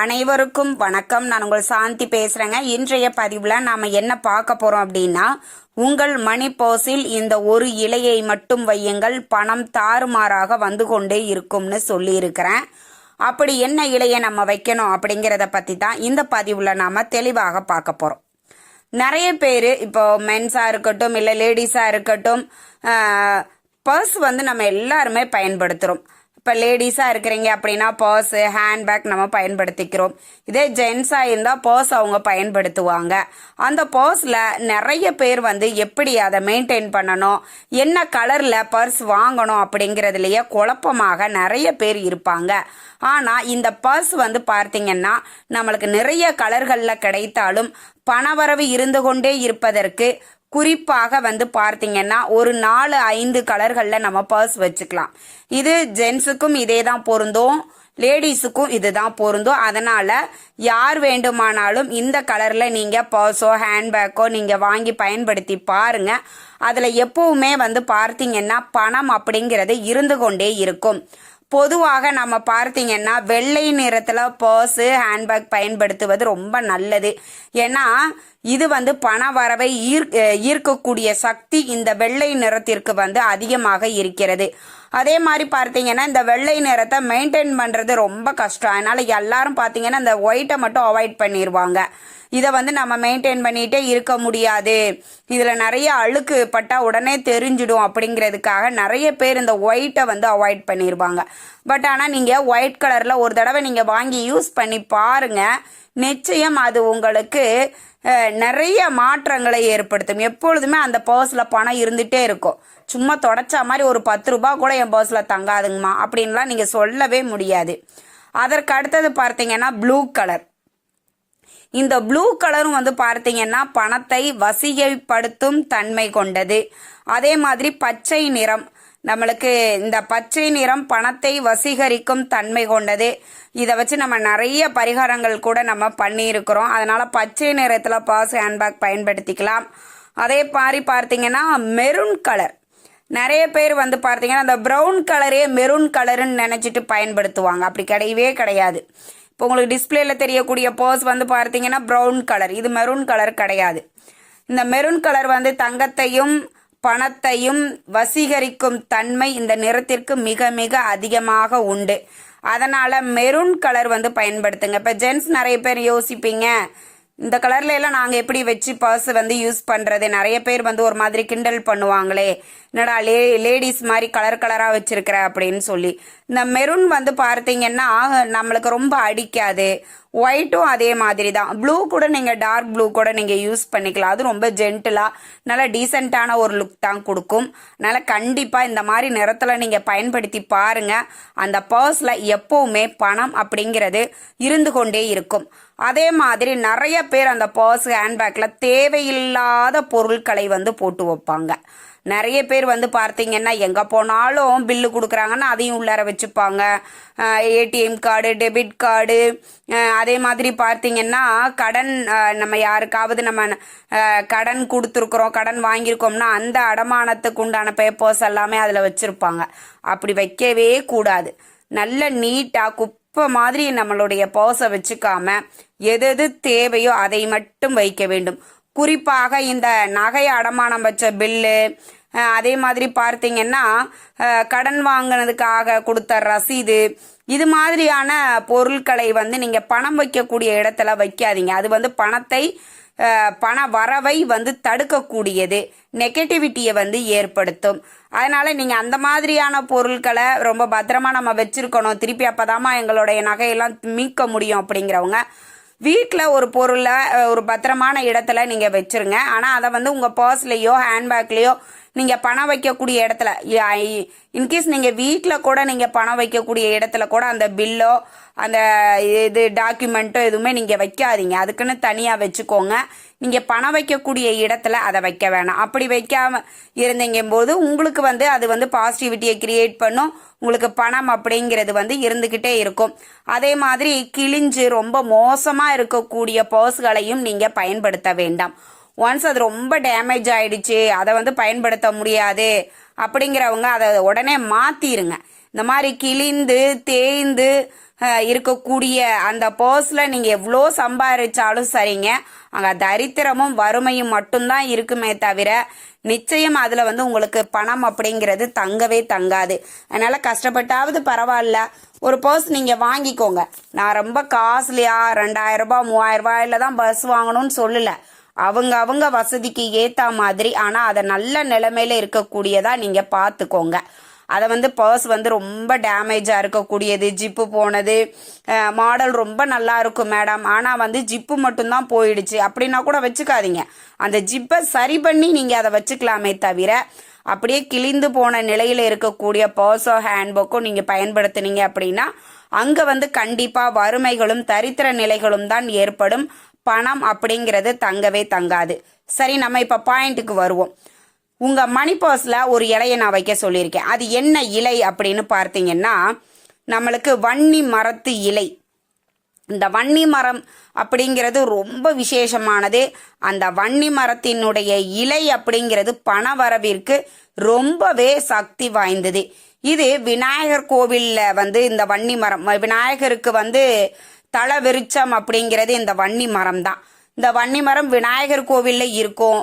அனைவருக்கும் வணக்கம். நான் உங்கள் சாந்தி பேசுறேங்க. இன்றைய பதிவில் நாம என்ன பார்க்க போறோம் அப்படின்னா உங்கள் மணி பர்ஸில் இந்த ஒரு இலையை மட்டும் வையுங்கள். பணம் தாறுமாறாக வந்து கொண்டே இருக்கும்னு சொல்லியிருக்கிறேன். அப்படி என்ன இலையை நம்ம வைக்கணும் அப்படிங்கிறத பற்றி தான் இந்த பதிவில் நாம் தெளிவாக பார்க்க போகிறோம் நிறைய பேர் இப்போ மென்ஸாக இருக்கட்டும் இல்லை லேடிஸாக இருக்கட்டும் பர்ஸ் வந்து நம்ம எல்லாருமே பயன்படுத்துகிறோம் இப்போ லேடிஸாக இருக்கிறீங்க அப்படின்னா பர்ஸு ஹேண்ட்பேக் நம்ம பயன்படுத்திக்கிறோம். இதே ஜென்ஸாக இருந்தால் பர்ஸ் அவங்க பயன்படுத்துவாங்க. அந்த பர்ஸில் நிறைய பேர் வந்து எப்படி அதை மெயின்டைன் பண்ணணும் என்ன கலரில் பர்ஸ் வாங்கணும் அப்படிங்கிறதுலையே குழப்பமாக நிறைய பேர் இருப்பாங்க. ஆனால் இந்த பர்ஸ் வந்து பார்த்தீங்கன்னா நம்மளுக்கு நிறைய கலர்களில் கிடைத்தாலும் பணவரவு இருந்து கொண்டே இருப்பதற்கு குறிப்பாக வந்து பார்த்தீங்கன்னா ஒரு நாலு ஐந்து கலர்களில் நம்ம பர்ஸ் வச்சுக்கலாம். இது ஜென்ஸுக்கும் இதே தான் பொருந்தும் லேடிஸுக்கும் இதுதான் பொருந்தும். அதனால யார் வேண்டுமானாலும் இந்த கலரில் நீங்கள் பர்ஸோ ஹேண்ட்பேக்கோ நீங்கள் வாங்கி பயன்படுத்தி பாருங்க. அதில் எப்பவுமே வந்து பார்த்தீங்கன்னா பணம் அப்படிங்கிறது இருந்து கொண்டே இருக்கும். பொதுவாக நம்ம பார்த்தீங்கன்னா வெள்ளை நிறத்தில் பர்ஸு ஹேண்ட்பேக் பயன்படுத்துவது ரொம்ப நல்லது. ஏன்னா இது வந்து பண வரவை ஈர் ஈர்க்கக்கூடிய சக்தி இந்த வெள்ளை நிறத்திற்கு வந்து அதிகமாக இருக்கிறது. அதே மாதிரி பார்த்தீங்கன்னா இந்த வெள்ளை நிறத்தை மெயின்டைன் பண்ணுறது ரொம்ப கஷ்டம். அதனால் எல்லாரும் பார்த்தீங்கன்னா இந்த ஒயிட்டை மட்டும் அவாய்ட் பண்ணிடுவாங்க இதை வந்து நம்ம மெயின்டைன் பண்ணிகிட்டே இருக்க முடியாது. இதில் நிறைய அழுக்கு பட்டால் உடனே தெரிஞ்சிடும் அப்படிங்கிறதுக்காக நிறைய பேர் இந்த ஒயிட்டை வந்து அவாய்ட் பண்ணிடுவாங்க பட் ஆனால் நீங்கள் ஒயிட் கலரில் ஒரு தடவை நீங்கள் வாங்கி யூஸ் பண்ணி பாருங்கள் நிச்சயம் அது உங்களுக்கு நிறைய மாற்றங்களை ஏற்படுத்தும். எப்பொழுதுமே அந்த பர்ஸில் பணம் இருந்துகிட்டே இருக்கும். சும்மா தொடச்சா மாதிரி ஒரு பத்து ரூபா கூட என் பர்ஸில் தங்காதுங்கம்மா. அப்படின்லாம் நீங்கள் சொல்லவே முடியாது. அதற்கு அடுத்தது பார்த்தீங்கன்னா ப்ளூ கலர் இந்த ப்ளூ கலரும் வந்து பார்த்தீங்கன்னா பணத்தை வசிகைப்படுத்தும் தன்மை கொண்டது. அதே மாதிரி பச்சை நிறம். நம்மளுக்கு இந்த பச்சை நிறம் பணத்தை வசீகரிக்கும் தன்மை கொண்டது. இதை வச்சு நம்ம நிறைய பரிகாரங்கள் கூட நம்ம பண்ணியிருக்கிறோம். அதனால் பச்சை நிறத்தில் பர்ஸ் ஹேண்ட்பேக் பயன்படுத்திக்கலாம். அதே மாதிரி பார்த்தீங்கன்னா மெரூன் கலர் நிறைய பேர் வந்து பார்த்தீங்கன்னா அந்த ப்ரௌன் கலரே மெரூன் கலருன்னு நினச்சிட்டு பயன்படுத்துவாங்க. அப்படி கிடையவே கிடையாது. இப்போ உங்களுக்கு டிஸ்பிளேல தெரியக்கூடிய பர்ஸ் வந்து பார்த்தீங்கன்னா ப்ரௌன் கலர் இது மெரூன் கலர் கிடையாது. இந்த மெரூன் கலர் வந்து தங்கத்தையும் பணத்தையும் வசீகரிக்கும் தன்மை இந்த நிறத்திற்கு மிக மிக அதிகமாக உண்டு. அதனால் மெரூன் கலர் வந்து பயன்படுத்துங்க. இப்போ ஜென்ஸ் நிறைய பேர் யோசிப்பீங்க. இந்த கலர்ல எல்லாம் நாங்கள் எப்படி வச்சு பர்ஸ் வந்து யூஸ் பண்ணுறது நிறைய பேர் வந்து ஒரு மாதிரி கிண்டல் பண்ணுவாங்களே. என்னடா லே லேடிஸ் மாதிரி கலர் கலராக வச்சிருக்கிற அப்படின்னு சொல்லி. இந்த மெரூன் வந்து பார்த்தீங்கன்னா நம்மளுக்கு ரொம்ப அடிக்காது. ஒயிட்டும் அதே மாதிரி தான். ப்ளூ கூட நீங்கள் டார்க் ப்ளூ கூட நீங்கள் யூஸ் பண்ணிக்கலாம். அது ரொம்ப ஜென்டிலாக நல்லா டீசெண்டான ஒரு லுக் தான் கொடுக்கும். அதனால் கண்டிப்பாக இந்த மாதிரி நிறத்தில் நீங்கள் பயன்படுத்தி பாருங்கள் அந்த பர்ஸில் எப்போவுமே பணம் அப்படிங்கிறது இருந்து கொண்டே இருக்கும். அதே மாதிரி நிறைய பேர் அந்த பர்ஸ் ஹேண்ட்பேக்கில் தேவையில்லாத பொருட்களை வந்து போட்டு வைப்பாங்க. நிறைய பேர் வந்து பார்த்தீங்கன்னா எங்கே போனாலும் பில்லு கொடுக்குறாங்கன்னா அதையும் உள்ளார வச்சுப்பாங்க. ஏடிஎம் கார்டு டெபிட் கார்டு அதே மாதிரி பார்த்தீங்கன்னா கடன் நம்ம யாருக்காவது நம்ம கடன் கொடுத்துருக்குறோம் கடன் வாங்கியிருக்கோம்னா அந்த அடமானத்துக்கு உண்டான பேப்பர்ஸ் எல்லாமே அதில் வச்சுருப்பாங்க. அப்படி வைக்கவே கூடாது. நல்ல நீட்டாக குப் குப்பை மாதிரி நம்மளுடைய பர்ஸை வச்சுக்காம எது எது தேவையோ அதை மட்டும் வைக்க வேண்டும். குறிப்பாக இந்த நகை அடமானம் வச்ச பில்லு அதே மாதிரி பார்த்தீங்கன்னா கடன் வாங்கினதுக்காக கொடுத்த ரசீது இது மாதிரியான பொருட்களை வந்து நீங்கள் பணம் வைக்கக்கூடிய இடத்துல வைக்காதீங்க. அது வந்து பணத்தை பண வரவை வந்து தடுக்கக்கூடியது. நெகட்டிவிட்டியை வந்து ஏற்படுத்தும். அதனால நீங்கள் அந்த மாதிரியான பொருட்களை ரொம்ப பத்திரமா நம்ம வச்சுருக்கணும். திருப்பி அப்போதாம்மா எங்களுடைய நகையெல்லாம் மீட்க முடியும் அப்படிங்கிறவங்க. வீட்டில் ஒரு பொருளை ஒரு பத்திரமான இடத்துல நீங்கள் வச்சுருங்க. ஆனால் அதை வந்து உங்கள் பர்ஸ்லேயோ ஹேண்ட்பேக்லேயோ நீங்கள் பணம் வைக்கக்கூடிய இடத்துல இன்கேஸ் நீங்கள் வீட்டில் கூட நீங்கள் பணம் வைக்கக்கூடிய இடத்துல கூட அந்த பில்லோ அந்த இது டாக்குமெண்ட்டோ எதுவுமே நீங்கள் வைக்காதீங்க. அதுக்குன்னு தனியாக வச்சுக்கோங்க. நீங்கள் பணம் வைக்கக்கூடிய இடத்துல அதை வைக்க வேணாம். அப்படி வைக்காம இருந்தீங்க போது உங்களுக்கு வந்து அது வந்து பாசிட்டிவிட்டியை கிரியேட் பண்ணும். உங்களுக்கு பணம் அப்படிங்கிறது வந்து இருந்துக்கிட்டே இருக்கும். அதே மாதிரி கிழிஞ்சு ரொம்ப மோசமாக இருக்கக்கூடிய பர்ஸ்களையும் நீங்கள் பயன்படுத்த வேண்டாம். ஒன்ஸ் அது ரொம்ப டேமேஜ் ஆயிடுச்சு அதை வந்து பயன்படுத்த முடியாது அப்படிங்கிறவங்க அதை உடனே மாற்றிடுங்க இந்த மாதிரி கிழிந்து தேய்ந்து இருக்கக்கூடிய அந்த பர்ஸில் நீங்கள் எவ்வளோ சம்பாதிச்சாலும் சரிங்க. அங்கே தரித்திரமும் வறுமையும் மட்டும்தான் இருக்குமே தவிர நிச்சயம் அதில் வந்து உங்களுக்கு பணம் அப்படிங்கிறது தங்கவே தங்காது. அதனால் கஷ்டப்பட்டாவது பரவாயில்ல. ஒரு பர்ஸ் நீங்கள் வாங்கிக்கோங்க. நான் ரொம்ப காஸ்ட்லியாக ரெண்டாயிரம் ரூபாய் மூவாயிரம் ரூபாயில தான் பர்ஸ் வாங்கணும்னு சொல்லலை. அவங்க அவங்க வசதிக்கு ஏற்ற மாதிரி ஆனால் அதை நல்ல நிலைமையில் இருக்கக்கூடியதா நீங்கள் பார்த்துக்கோங்க அதை வந்து பர்ஸ் வந்து ரொம்ப டேமேஜாக இருக்கக்கூடியது. ஜிப்பு போனது மாடல் ரொம்ப நல்லா இருக்கும் மேடம் ஆனால் வந்து ஜிப்பு மட்டும்தான் போயிடுச்சு. அப்படின்னா கூட வச்சுக்காதீங்க. அந்த ஜிப்பை சரி பண்ணி நீங்கள் அதை வச்சுக்கலாமே தவிர அப்படியே கிழிந்து போன நிலையில் இருக்கக்கூடிய பர்ஸோ ஹேண்ட்புக்கோ நீங்கள் பயன்படுத்துனீங்க அப்படின்னா அங்கே வந்து கண்டிப்பாக வறுமைகளும் தரித்திர நிலைகளும் தான் ஏற்படும். பணம் அப்படிங்கிறது தங்கவே தங்காது. சரி நம்ம இப்போ பாயிண்ட்டுக்கு வருவோம். உங்கள் மணி பர்ஸில் ஒரு இலையை நான் வைக்க சொல்லியிருக்கேன். அது என்ன இலை அப்படின்னு பார்த்தீங்கன்னா நம்மளுக்கு வன்னி மரத்து இலை. இந்த வன்னி மரம் அப்படிங்கிறது ரொம்ப விசேஷமானது. அந்த வன்னி மரத்தினுடைய இலை அப்படிங்கிறது பண வரவிற்கு ரொம்பவே சக்தி வாய்ந்தது. இது விநாயகர் கோவிலில் வந்து இந்த வன்னி மரம் விநாயகருக்கு வந்து தள விருட்சம் அப்படிங்கிறது இந்த வன்னி மரம் தான் இந்த வன்னி மரம் விநாயகர் கோவிலில் இருக்கும்.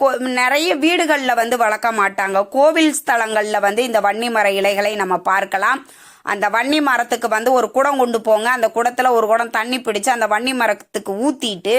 கோ- நிறைய வீடுகளில் வந்து வளர்க்க மாட்டாங்க. கோவில் ஸ்தலங்களில் வந்து இந்த வன்னி மர இலைகளை நம்ம பார்க்கலாம். அந்த வன்னி மரத்துக்கு வந்து ஒரு குடம் கொண்டு போங்க. அந்த குடத்தில் ஒரு குடம் தண்ணி பிடிச்சு அந்த வன்னி மரத்துக்கு ஊற்றிட்டு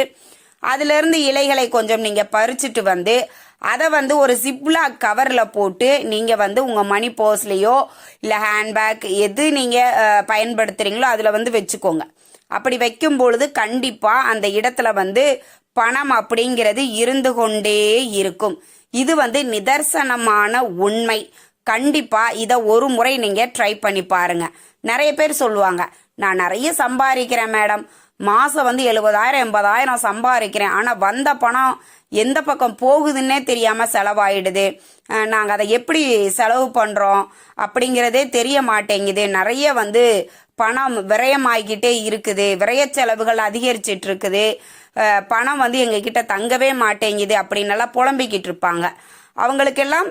அதிலிருந்து இலைகளை கொஞ்சம் நீங்கள் பறிச்சுட்டு வந்து அதை வந்து ஒரு சிப்லாக் கவரில் போட்டு நீங்கள் வந்து உங்கள் மணி பர்ஸ்லேயோ இல்லை ஹேண்ட்பேக் எது நீங்கள் பயன்படுத்துகிறீங்களோ அதில் வந்து வச்சுக்கோங்க. அப்படி வைக்கும் பொழுது கண்டிப்பாக அந்த இடத்துல வந்து பணம் அப்படிங்கிறது இருந்து கொண்டே இருக்கும். இது வந்து நிதர்சனமான உண்மை. கண்டிப்பா இதை ஒரு முறை நீங்க ட்ரை பண்ணி பாருங்க. நிறைய பேர் சொல்லுவாங்க நான் நிறைய சம்பாதிக்கிறேன் மேடம். மாசம் வந்து எழுபதாயிரம் எண்பதாயிரம் சம்பாதிக்கிறேன். ஆனா வந்த பணம் எந்த பக்கம் போகுதுன்னே தெரியாம செலவாயிடுது. நாங்கள் நாங்க அதை எப்படி செலவு பண்றோம்? அப்படிங்கிறதே தெரிய மாட்டேங்குது. நிறைய வந்து பணம் விரயமாகிக்கிட்டே இருக்குது. விரய செலவுகள் அதிகரிச்சிட்டு இருக்குது பணம் வந்து எங்ககிட்ட தங்கவே மாட்டேங்குது அப்படின்னு எல்லாம் புலம்பிக்கிட்டு இருப்பாங்க அவங்களுக்கெல்லாம்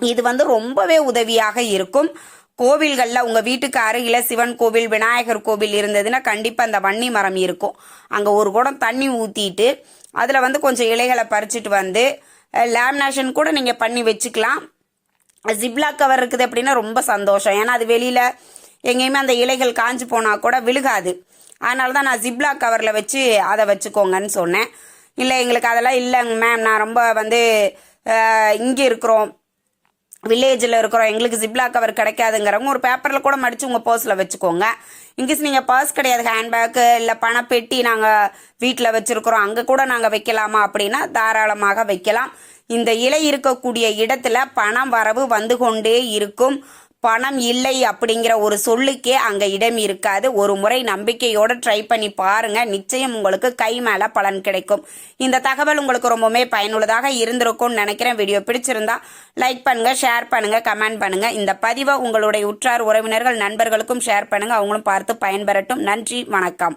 இது வந்து ரொம்பவே உதவியாக இருக்கும். கோவில்களில் உங்கள் வீட்டுக்கு அருகில் சிவன் கோவில் விநாயகர் கோவில் இருந்ததுன்னா கண்டிப்பாக அந்த வன்னி மரம் இருக்கும். அங்கே ஒரு குடம் தண்ணி ஊற்றிட்டு அதில் வந்து கொஞ்சம் இலைகளை பறிச்சுட்டு வந்து லேமினேஷன் கூட நீங்கள் பண்ணி வச்சுக்கலாம். ஜிப்லாக் கவர் இருக்குது அப்படின்னா ரொம்ப சந்தோஷம். ஏன்னா அது வெளியில் எங்கேயுமே அந்த இலைகள் காஞ்சி போனால் கூட விழுகாது. அதனால தான் நான் ஜிப்லா கவரில் வச்சு அதை வச்சுக்கோங்கன்னு சொன்னேன். இல்லை எங்களுக்கு அதெல்லாம் இல்லைங்க மேம் நான் ரொம்ப வந்து இங்கே இருக்கிறோம். வில்லேஜில் இருக்கிறோம். எங்களுக்கு ஜிப்லா கவர் கிடைக்காதுங்கிறவங்க ஒரு பேப்பரில் கூட மடித்து உங்கள் பர்ஸில் வச்சுக்கோங்க. இன்கேஸ் நீங்கள் பர்ஸ் கிடையாது ஹேண்ட்பேக்கு இல்லை பணப்பெட்டி நாங்கள் வீட்டில் வச்சுருக்குறோம் அங்கே கூட நாங்கள் வைக்கலாமா அப்படின்னா தாராளமாக வைக்கலாம். இந்த இலை இருக்கக்கூடிய இடத்துல பணம் வரவு வந்து கொண்டே இருக்கும். பணம் இல்லை அப்படிங்கிற ஒரு சொல்லுக்கே அங்க இடம் இருக்காது. ஒரு முறை நம்பிக்கையோட ட்ரை பண்ணி பாருங்க. நிச்சயம் உங்களுக்கு கை மேல பலன் கிடைக்கும். இந்த தகவல் உங்களுக்கு ரொம்பவுமே பயனுள்ளதாக இருந்திருக்கும்னு நினைக்கிறேன். வீடியோ பிடிச்சிருந்தா லைக் பண்ணுங்க ஷேர் பண்ணுங்க கமெண்ட் பண்ணுங்க. இந்த பதிவை உங்களுடைய உற்றார் உறவினர்கள் நண்பர்களுக்கும் ஷேர் பண்ணுங்க. அவங்களும் பார்த்து பயன்பெறட்டும். நன்றி வணக்கம்.